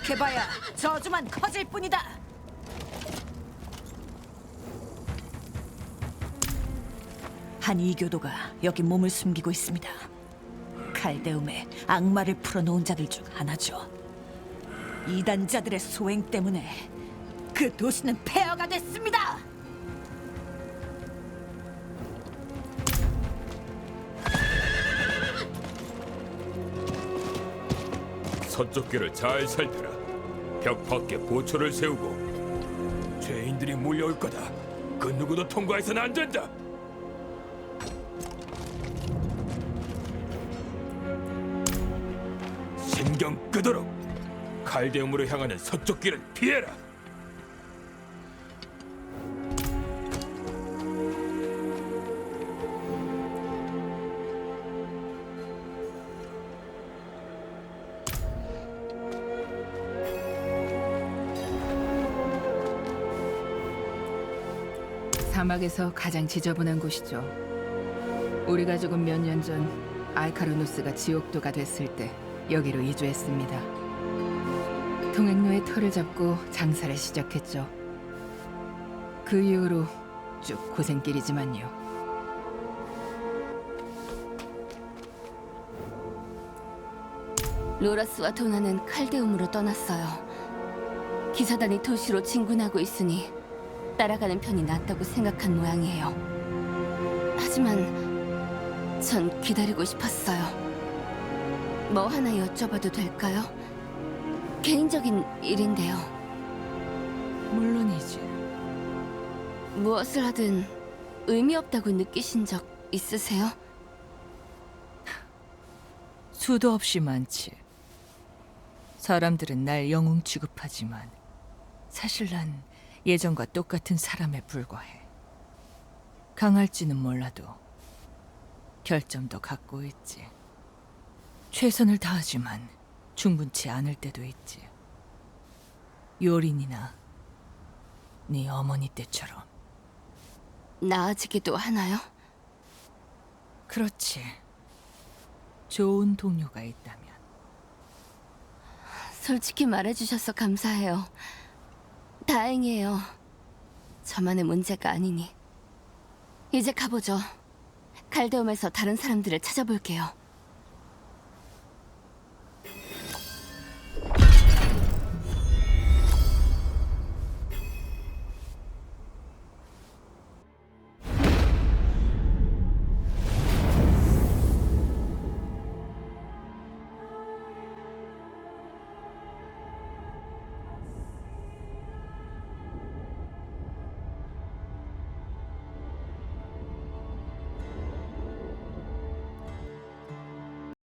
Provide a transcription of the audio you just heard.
노력해봐야 저주만 커질 뿐이다. 한 이교도가 여기 몸을 숨기고 있습니다. 칼데움에 악마를 풀어놓은 자들 중 하나죠. 이단자들의 소행 때문에 그 도시는 폐허가 됐습니다. 서쪽 길을 잘 살펴라. 벽 밖에 보초를 세우고 죄인들이 몰려올 거다. 그 누구도 통과해서는 안 된다. 신경 끄도록 칼대음으로 향하는 서쪽 길을 피해라. 사막에서 가장 지저분한 곳이죠. 우리 가족은 몇 년 전 알카로누스가 지옥도가 됐을 때 여기로 이주했습니다. 통행로에 터를 잡고 장사를 시작했죠. 그 이후로 쭉 고생길이지만요. 로라스와 도나는 칼데움으로 떠났어요. 기사단이 도시로 진군하고 있으니 따라가는 편이 낫다고 생각한 모양이에요. 하지만 전 기다리고 싶었어요. 뭐 하나 여쭤봐도 될까요? 개인적인 일인데요. 물론이지. 무엇을 하든 의미 없다고 느끼신 적 있으세요? 수도 없이 많지. 사람들은 날 영웅 취급하지만 사실 난 예전과 똑같은 사람에 불과해. 강할지는 몰라도 결점도 갖고 있지. 최선을 다하지만 충분치 않을 때도 있지. 요린이나 네 어머니 때처럼. 나아지기도 하나요? 그렇지. 좋은 동료가 있다면. 솔직히 말해주셔서 감사해요. 다행이에요. 저만의 문제가 아니니. 이제 가보죠. 칼데움에서 다른 사람들을 찾아볼게요.